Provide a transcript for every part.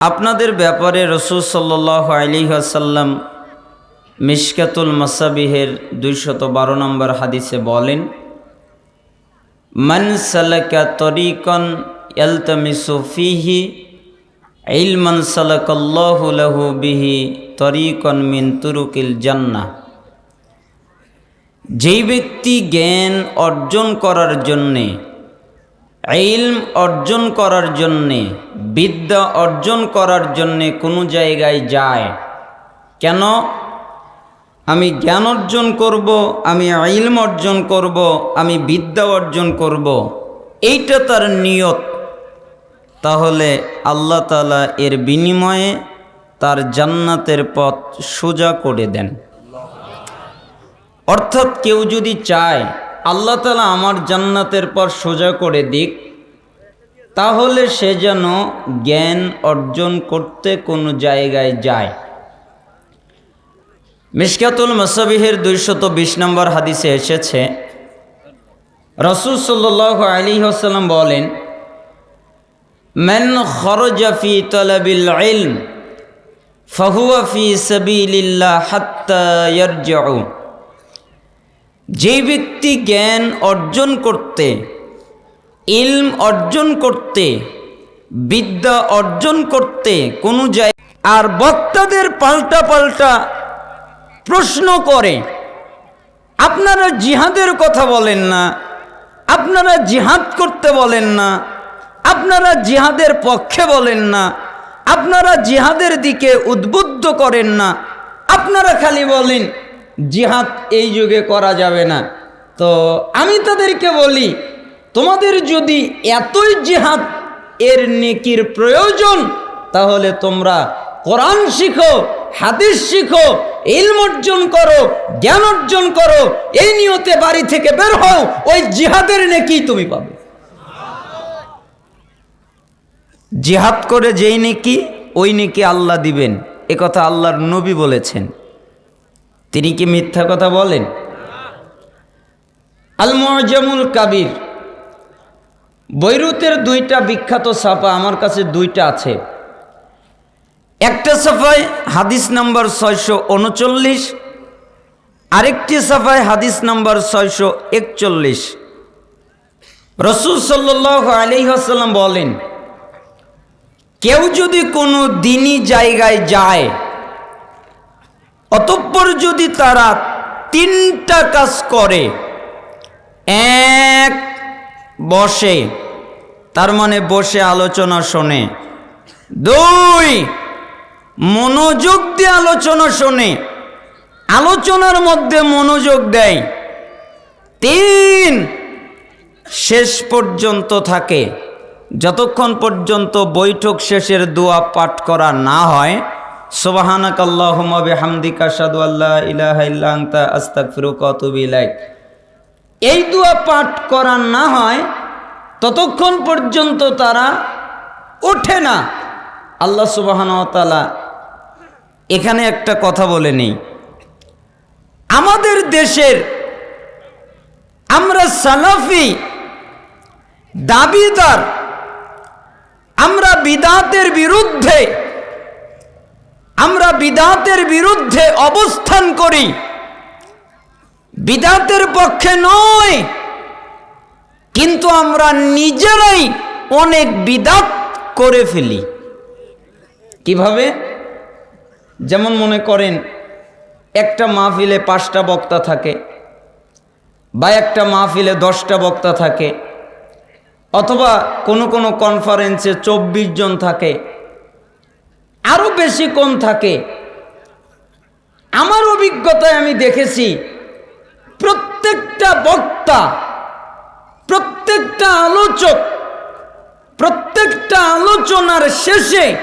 আপনাদের ব্যাপারে রসুল সাল্লাহ আলী আসাল্লাম মিশকাতুল মাসাবিহের দুইশত বারো নম্বর হাদিসে বলেন, মান সালাকা তরিকন ইয়ালতামিসু ফিহি ইলমান সালাকাল্লাহু লাহু বিহি তরিকন মিন তুরুকিল জান্নাহ। যেই ব্যক্তি জ্ঞান অর্জন করার জন্যে ইলম অর্জন করার জন্যে, বিদ্যা অর্জন করার জন্যে কোনো জায়গায় যায়। কেন? আমি জ্ঞান অর্জন করব, আমি ইলম অর্জন করব, আমি বিদ্যা অর্জন করব। এইটা তার নিয়ত। তাহলে আল্লাহ তালা এর বিনিময়ে তার জান্নাতের পথ সোজা করে দেন। অর্থাৎ কেউ যদি চায় আল্লাহ তালা আমার জান্নাতের পর সোজা করে দিক, তাহলে সে যেন জ্ঞান অর্জন করতে কোনো জায়গায় যায়। মিসকাতুল মসাবিহের দুইশত বিশ নম্বর হাদিসে এসেছে, রসুল সাল্লাহ আলী হাসাল্লাম বলেন, মেন খরজাফি তলবিল ইলম ফহুয়াফি সাবিলিল্লাহ হাত্তা ইয়ারজাউ। যে ব্যক্তি জ্ঞান অর্জন করতে, ইলম অর্জন করতে, বিদ্যা অর্জন করতে কোনো জায়গায় আর বক্তাদের পাল্টা পাল্টা প্রশ্ন করে, আপনারা জিহাদের কথা বলেন না, আপনারা জিহাদ করতে বলেন না, আপনারা জিহাদের পক্ষে বলেন না, আপনারা জিহাদের দিকে উদ্বুদ্ধ করেন না, আপনারা খালি বলেন জিহাদ এই যুগে করা যাবে না। তো আমি তাদেরকে বলি, তোমাদের যদি এতই জিহাদ এর নেকির প্রয়োজন, তাহলে তোমরা কোরআন শিখো, হাদিস শিখো, ইলম অর্জন করো, জ্ঞান অর্জন করো, এই নিয়তে বাড়ি থেকে বের হও, ওই জিহাদের নেকি তুমি পাবে। জিহাদ করে যেই নেকি, ওই নেকি আল্লাহ দিবেন। এ কথা আল্লাহর নবী বলেছেন। তিনি কি মিথ্যা কথা বলেন? আল মুআজামুল কাবির। বৈরুতের দুইটা বিখ্যাত ছাপা আমার কাছে দুইটা আছে। একটা সাফায় হাদিস নাম্বার ছয়শো উনচল্লিশ, আরেকটি সাফায় হাদিস নাম্বার ছয়শো একচল্লিশ। রসুল সাল্লাহ আলিহাসাল্লাম বলেন, কেউ যদি কোনো দিনই জায়গায় যায় অতঃপর যদি তারা তিনটা কাজ করে, এক বসে, তার মানে বসে আলোচনা শোনে, দুই মনোযোগ দিয়ে আলোচনা শোনে, আলোচনার মধ্যে মনোযোগ দেয়, তিন শেষ পর্যন্ত থাকে, যতক্ষণ পর্যন্ত বৈঠক শেষের দোয়া পাঠ করা না হয় সোবাহানাক আল্লাহমাবে হামদিকা সাদু আল্লাহ ইলাহা ইল্লা আনতা, আস্তাগফিরুকা ওয়া এই দোয়া পাঠ করা না হয়, ততক্ষণ পর্যন্ত তারা ওঠে না। আল্লাহ সুবাহানতালা এখানে একটা কথা বলে নেই। আমাদের দেশের আমরা সালাফি, দাবিদার, আমরা বিদাতের বিরুদ্ধে আমরা বিদাতের বিরুদ্ধে অবস্থান করি। বিদাতের পক্ষে নয় কিন্তু আমরা নিজেরাই অনেক বিদাত করে ফেলি। কীভাবে? যেমন মনে করেন, একটা মাহফিলে পাঁচটা বক্তা থাকে বা একটা মাহফিলে দশটা বক্তা থাকে, অথবা কোনো কোনো কনফারেন্সে চব্বিশ জন থাকে। আরও বেশি কম থাকে। আমার অভিজ্ঞতায় আমি দেখেছি, প্রত্যেকটা বক্তা, প্রত্যেকটা আলোচক, প্রত্যেকটা আলোচনার শেষে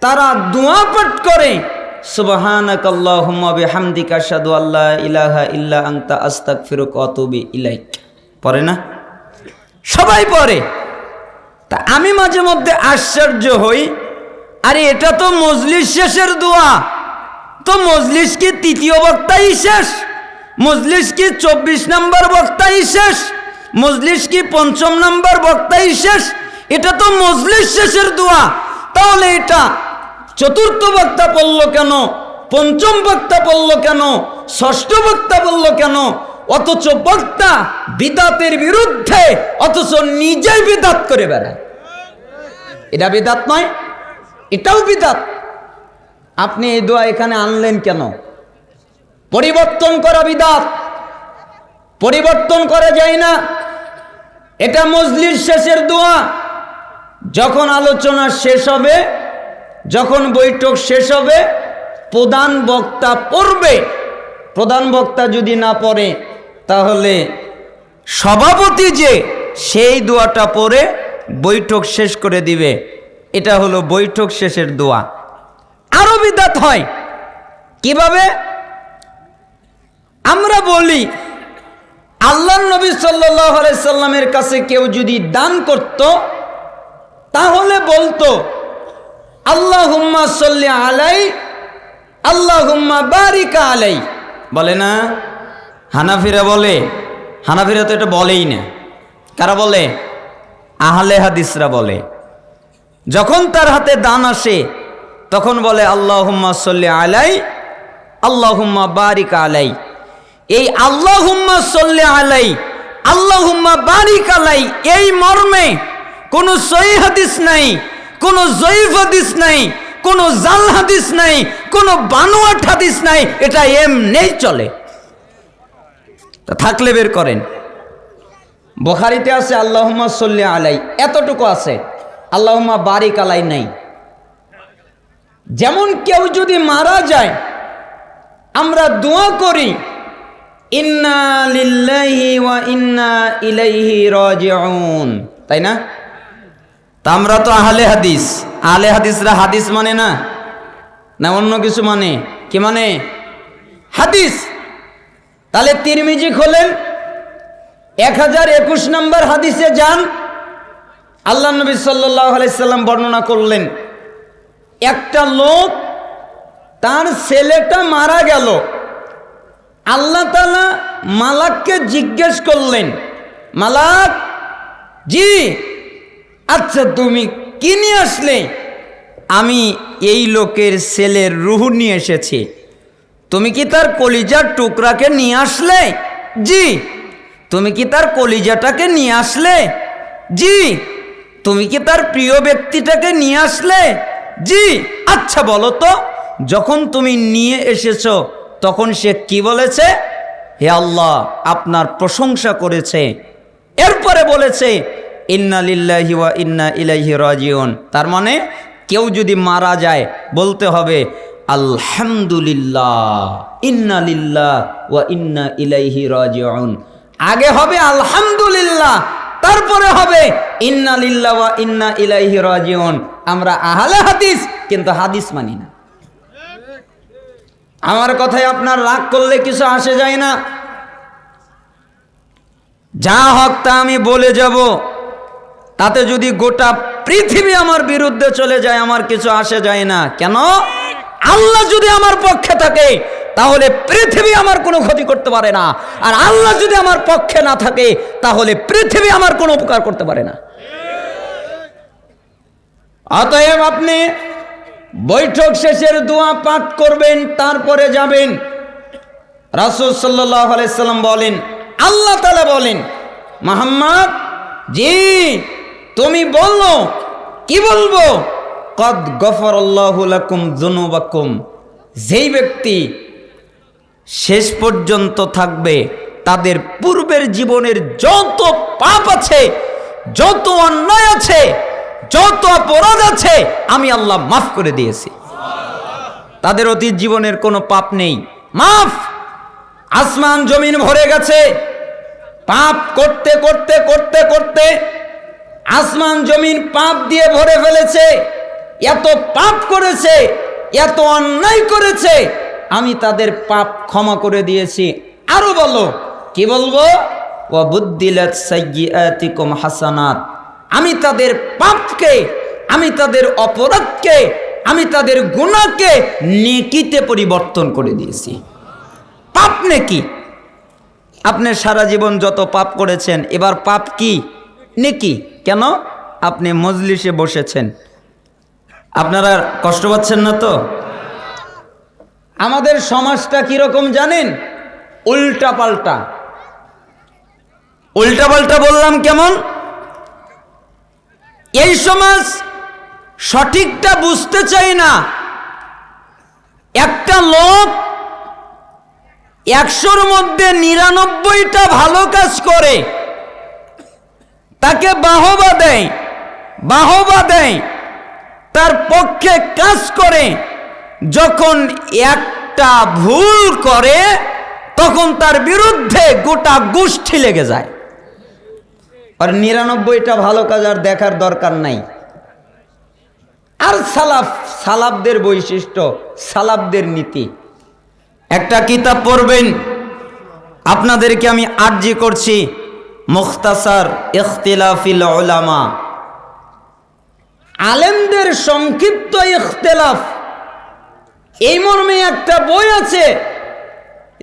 তারা দোয়া পাঠ করে সুবহানাক আল্লাহুম্মা বিহামদিকা আশহাদু আল্লা ইলাহা ইলাইক। পড়ে না? সবাই পড়ে। তা আমি মাঝে মধ্যে আশ্চর্য হই আরে এটা তো মজলিস শেষের দোয়া। তো মজলিস কি তৃতীয় বক্তাই শেষ? মজলিস কি চব্বিশ নম্বর বক্তাই শেষ? মজলিস কি পঞ্চম নম্বর বক্তাই শেষ? এটা তো মজলিস শেষের দোয়া। তাহলে এটা চতুর্থ বক্তা পড়ল কেন? পঞ্চম বক্তা পড়ল কেন? ষষ্ঠ বক্তা বলল কেন? অথচ বক্তা বিদাতের বিরুদ্ধে, অথচ নিজেই বিদাত করে বেড়ায়। এটা বিদাত নয় এটাও বিদাত। আপনি এই দোয়া এখানে আনলেন কেন? পরিবর্তন করা বিদাত। পরিবর্তন করা যায় না। এটা মজলির শেষের দোয়া। যখন আলোচনা শেষ হবে, যখন বৈঠক শেষ হবে, প্রধান বক্তা পড়বে। প্রধান বক্তা যদি না পড়ে, তাহলে সভাপতি যে সেই দোয়াটা পড়ে বৈঠক শেষ করে দিবে। এটা হলো বৈঠক শেষের দোয়া। আরও বিদাত হয়। কীভাবে? আমরা বলি আল্লাহ নবী সাল্লাহ সাল্লামের কাছে কেউ যদি দান করত, তাহলে বলতো আল্লাহ হুম্মা সল্লি আলাই আল্লাহ হুম্মা বারিকা আলাই। বলে না? হানাফিরা বলে, হানাফিরা তো এটা বলেই না। কারা বলে? আহলে হাদিসরা বলে। যখন তার হাতে দান আসে, তখন বলে আল্লাহ হুম্মা সল্লি আলাই আল্লাহ হুম্মা বারিকা আলাই। এই আল্লাহ হুম্মা সল্লে আলাই আল্লাহ হুম্মা বারিক আলাই এই মর্মে কোনো সহি হাদিস নাই, কোনো জয়ীফ হাদিস নাই, কোনো জাল হাদিস নাই, কোনো বানোয়াট হাদিস নাই, এটা এমনেই চলে। তা থাকলে বের করেন। বখারিতে আছে, আল্লাহম্মা সল্লি আলাই। এতটুকু আছে। আল্লাহম্মা বারিক আলাই নাই। যেমন কেউ যদি মারা যায়, আমরা দোয়া করি, ইন্না লিল্লাহি ওয়া ইন্না তাই না? তা আমরা তো আহলে হাদিস। আহলে হাদিসরা হাদিস মানে না? না অন্য কিছু মানে? কি মানে? হাদিস। তাহলে তিরমিজি খোলেন, এক হাজার একুশ নম্বর হাদিসে যান আল্লাহ নবী আলাইসাল্লাম বর্ণনা করলেন, একটা লোক তার ছেলেটা মারা গেল। আল্লাহ তালা মালাককে জিজ্ঞেস করলেন, মালাক, জি আচ্ছা তুমি কি নিয়ে আসলে? আমি এই লোকের ছেলের রুহু নিয়ে এসেছি। তুমি কি তার কলিজার টুকরাকে নিয়ে আসলে? জি। তুমি কি তার কলিজাটাকে নিয়ে আসলে? জি। তুমি কি তার প্রিয় ব্যক্তিটাকে নিয়ে আসলে? জি আচ্ছা বলো তো, যখন তুমি নিয়ে এসেছ, তখন সে কি বলেছে? হে আল্লাহ, আপনার প্রশংসা করেছে। এরপরে বলেছে, ইন্না লিল্লাহি ওয়া ইন্না ইলাইহি রাজিউন। তার মানে কেউ যদি মারা যায়, বলতে হবে, আলহামদুলিল্লাহ, ইন্না লিল্লাহ ওয়া ইন্না ইলাইহি রাজিউন। আগে হবে, আলহামদুলিল্লাহ। তারপরে হবে, ইন্না লিল্লাহ ওয়া ইন্না ইলাইহি রাজিউন। আমরা আহলে হাদিস, কিন্তু হাদিস মানি না। আমার কথায় আপনার রাগ করলে কিছু আসে যায় না। যা হক তা আমি বলে যাব। তাতে যদি গোটা পৃথিবী আমার বিরুদ্ধে চলে যায়, আমার কিছু আসে যায় না। কেন? আল্লাহ যদি আমার পক্ষে থাকে তাহলে পৃথিবী আমার কোনো ক্ষতি করতে পারে না। আর আল্লাহ যদি আমার পক্ষে না থাকে, তাহলে পৃথিবী আমার কোনো উপকার করতে পারে না। অতএব আপনি বৈঠক শেষের দোয়া পাঠ করবেন, তারপরে যাবেন। রাসুল সাল্লাহ আলাইসাল্লাম বলেন, আল্লাহ তালা বলেন, মোহাম্মদ, জি, তুমি বলল, কি বলব? কদ গফর জুনুবাকুম যেই ব্যক্তি শেষ পর্যন্ত থাকবে তাদের পূর্বের জীবনের যত পাপ আছে, যত অন্যায় আছে, যত অপরাধ আছে, আমি আল্লাহ মাফ করে দিয়েছি। তাদের অতীত জীবনের কোনো পাপ নেই। মাফ! আসমান, জমিন ভরে গেছে। পাপ করতে করতে করতে করতে আসমান, জমিন পাপ দিয়ে ভরে ফেলেছে। এত পাপ করেছে, এত অন্যায় করেছে। আমি তাদের পাপ ক্ষমা করে দিয়েছি। আরও বলো, কি বলব? ও বুদ্দিলাত হাসানাত। আমি তাদের পাপকে, আমি তাদের অপরাধকে, আমি তাদের গুণাকে নেকিতে পরিবর্তন করে দিয়েছি। পাপ নেকি? আপনি সারা জীবন যত পাপ করেছেন, এবার পাপ কি? নেকি? কেন? আপনি মজলিসে বসেছেন। আপনারা কষ্ট পাচ্ছেন না তো? আমাদের সমাজটা কীরকম জানেন? উল্টা পাল্টা। উল্টা পাল্টা বললাম কেমন? এই সমাজ সঠিকটা বুঝতে চাই না। একটা লোক একশোর মধ্যে নিরানব্বইটা ভালো কাজ করে। তাকে বাহবা দেয় বাহবা দেয়, তার পক্ষে কাজ করে। যখন একটা ভুল করে, তখন তার বিরুদ্ধে গোটা গোষ্ঠী লেগে যায়। আর নিরানব্বইটা ভালো কাজ আর দেখার দরকার নাই। আর সালাফ, সালাফদের বৈশিষ্ট্য, সালাফদের নীতি। একটা কিতাব পড়বেন, আপনাদেরকে আমি আর্জি করছি, মুখতাসার ইখতিলাফিল ওলামা আলেমদের সংক্ষিপ্ত ইখতিলাফ এই মর্মে একটা বই আছে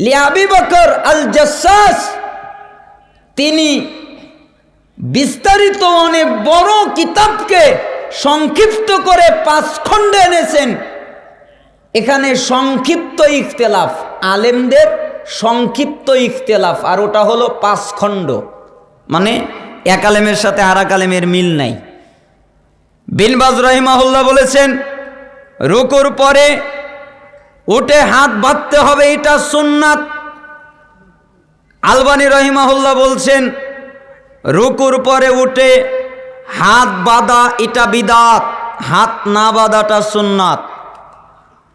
লিয়াবি বকর আল জাসাস তিনি বিস্তারিত অনেক বড় কিতাবকে সংক্ষিপ্ত করে পাঁচ খণ্ডে এনেছেন। এখানে সংক্ষিপ্ত ইখতেলাফ, আলেমদের সংক্ষিপ্ত ইখতেলাফ, আর ওটা হলো পাঁচ খণ্ড। মানে এক আলেমের সাথে আর এক আলেমের মিল নাই। বিনবাজ রহিমাহুল্লাহ বলেছেন, রুকুর পরে উঠে হাত বাঁধতে হবে, এটা সুন্নাত। আলবানি রহিমাহুল্লাহ বলছেন, রুকুর পরে উঠে হাত বাঁধা, এটা বিদাত। হাত না বাঁধাটা সুন্নাত।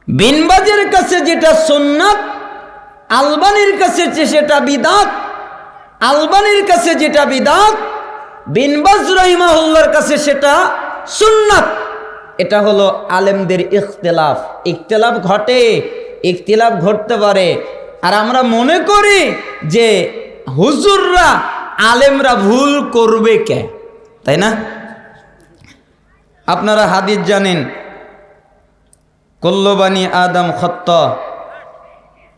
বিনবাজের কাছে যেটা সুন্নাত, আলবানির কাছে সেটা বিদাত, আলবানির কাছে যেটা বিদাত, বিনবাজ রহিমাহুল্লার কাছে সেটা সুন্নাত। এটা হলো আলেমদের ইখতলাফ। ইখতলাফ ঘটে, ইখতলাফ ঘটতে পারে। আর আমরা মনে করি যে হুজুররা আলেমরা ভুল করবে কে? তাই না? আপনারা হাদিস জানেন কল্লবানী আদম খত্ত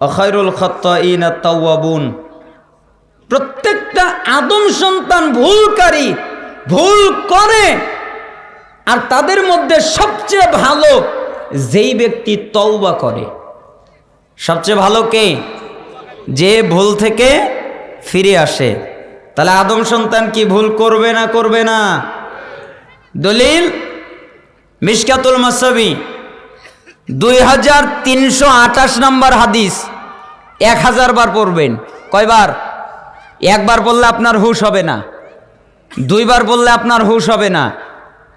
অখৈরুল খত্ত ইনা তাওয়াবুন। প্রত্যেকটা আদম সন্তান ভুলকারী, ভুল করে আর তাদের মধ্যে সবচেয়ে ভালো যেই ব্যক্তি তওবা করে, সবচেয়ে ভালো কে? যে ভুল থেকে ফিরে আসে। তাহলে আদম সন্তান কি ভুল করবে না করবে না? দলিল, মিসকাতুল মাসাবি, দুই হাজার তিনশো আঠাশ নম্বর হাদিস, এক হাজার বার পড়বেন। কয়বার? একবার বললে আপনার হুশ হবে না। দুইবার বললে আপনার হুশ হবে না।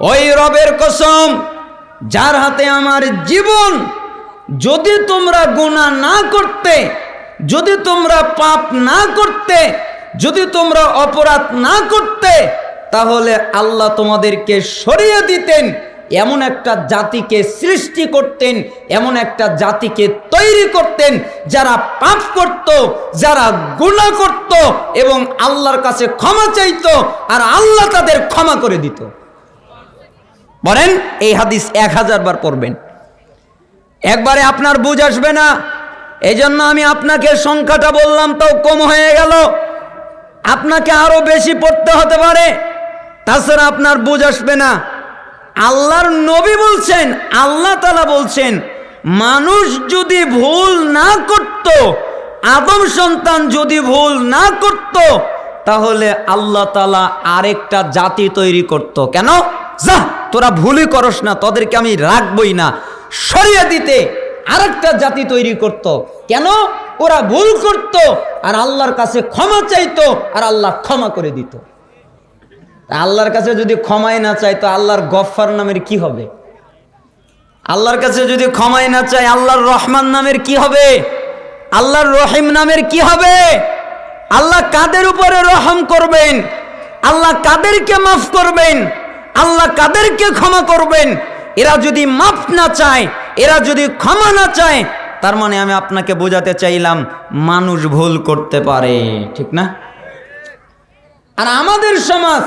ওই রবের কসম, যার হাতে আমার জীবন, যদি তোমরা গুনাহ না করতে, যদি তোমরা পাপ না করতে, যদি তোমরা অপরাধ না করতে, তাহলে আল্লাহ তোমাদেরকে সরিয়ে দিতেন, এমন একটা জাতিকে সৃষ্টি করতেন, এমন একটা জাতিকে তৈরি করতেন, যারা পাপ করত, যারা গুণা করত এবং আল্লাহর কাছে ক্ষমা চাইত, আর আল্লাহ তাদের ক্ষমা করে দিত। বলেন, এই হাদিস এক হাজার বার পড়বেন। একবারে আপনার বুঝ আসবে না। এই জন্য আমি আপনাকে সংখ্যাটা বললাম, তাও কম হয়ে গেল। আপনাকে আরও বেশি পড়তে হতে পারে। তাছাড়া আপনার বুঝ আসবে না। আল্লাহর নবী বলছেন, আল্লাহ তালা বলছেন, মানুষ যদি ভুল না করত, আদম সন্তান যদি ভুল না করত, তাহলে আল্লাহ তালা আরেকটা জাতি তৈরি করত। কেন? যা, তোরা ভুলই করস না, তোদেরকে আমি রাখবই না। সরিয়ে দিতে আরেকটা জাতি তৈরি করত। কেন? ওরা ভুল করত আর আল্লাহর কাছে ক্ষমা চাইতো আর আল্লাহ ক্ষমা করে দিত। আল্লাহর কাছে যদি ক্ষমাই না চাই তো আল্লাহর গফফার নামের কি হবে? আল্লাহর কাছে যদি ক্ষমাই না চাই আল্লাহর রহমান নামের কি হবে? আল্লাহর রহিম নামের কি হবে? আল্লাহ কাদের উপরে রহম করবেন? আল্লাহ কাদেরকে মাফ করবেন? আল্লাহ কাদেরকে ক্ষমা করবেন। এরা যদি মাফ না চায়, এরা যদি ক্ষমা না চায়, তার মানে আমি আপনাকে বোঝাতে চাইলাম, মানুষ ভুল করতে পারে। ঠিক না? আর আমাদের সমাজ